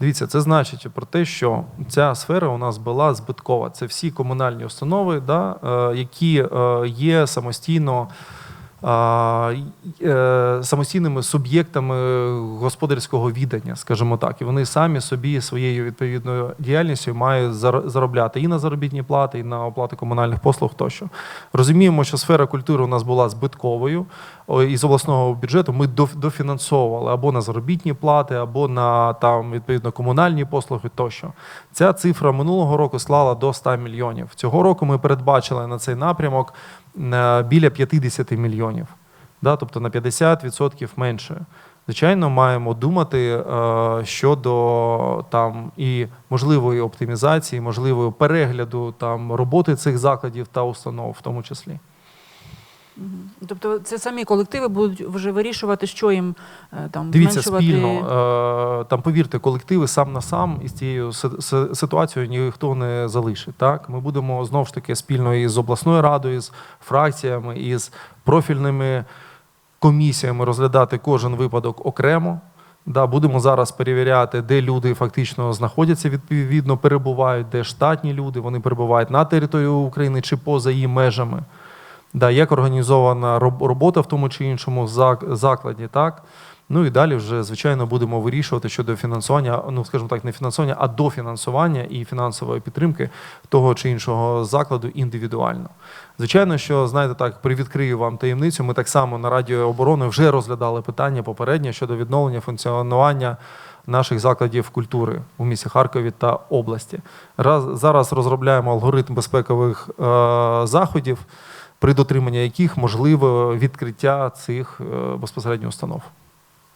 Дивіться, це значить про те, що ця сфера у нас була збиткова. Це всі комунальні установи, да, е, які е, є самостійно. Е, Самостійними суб'єктами господарського відання, скажімо так, і вони самі собі своєю відповідною діяльністю мають заробляти і на заробітні плати, і на оплату комунальних послуг тощо. Розуміємо, що сфера культури у нас була збитковою. О, Із обласного бюджету ми дофінансовували або на заробітні плати, або на там відповідно комунальні послуги тощо. Ця цифра минулого року склала до 100 мільйонів. Цього року ми передбачили на цей напрямок е, біля 50 мільйонів, да, тобто на 50% менше. Звичайно, маємо думати е, щодо там і можливої оптимізації, можливої перегляду там роботи цих закладів та установ, в тому числі. Тобто це самі колективи будуть вже вирішувати, що їм е, там Дивіться зменшувати. спільно. Е, там повірте, колективи сам на сам із цією си- си- ситуацією ніхто не залишить. Так, ми будемо знову ж таки спільно із обласною радою, з фракціями, із профільними комісіями розглядати кожен випадок окремо. Да, будемо зараз перевіряти, де люди фактично знаходяться, відповідно перебувають, де штатні люди, вони перебувають на території України чи поза її межами. Да, як організована робота в тому чи іншому закладі, так? Ну і далі вже, звичайно, будемо вирішувати щодо фінансування, ну, скажімо так, не фінансування, а дофінансування і фінансової підтримки того чи іншого закладу індивідуально. Звичайно, що, знаєте, так, привідкрию вам таємницю, ми так само на Радіо оборони вже розглядали питання попереднє щодо відновлення функціонування наших закладів культури у місті Харкові та області. Раз, зараз розробляємо алгоритм безпекових е, заходів, при дотриманні яких можливо відкриття цих е, безпосередньо установ.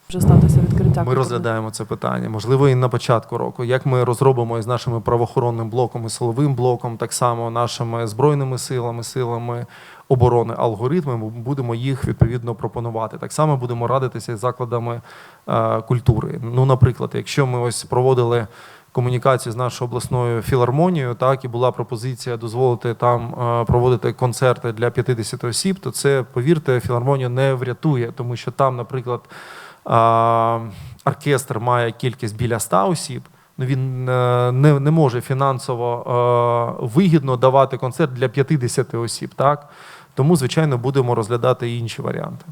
Вже статися відкриття. Ми розглядаємо це питання, можливо, і на початку року. Як ми розробимо із нашими правоохоронним блоком і силовим блоком, так само нашими збройними силами, силами оборони алгоритми, ми будемо їх відповідно пропонувати. Так само будемо радитися з закладами е, культури. Ну, наприклад, якщо ми ось проводили. Комунікацію з нашою обласною філармонією, так і була пропозиція дозволити там е, проводити концерти для 50 осіб, то це, повірте, філармонію не врятує, тому що там, наприклад, оркестр має кількість біля 100 осіб, ну він е, не, не може фінансово е, вигідно давати концерт для 50 осіб. Так? Тому, звичайно, будемо розглядати інші варіанти.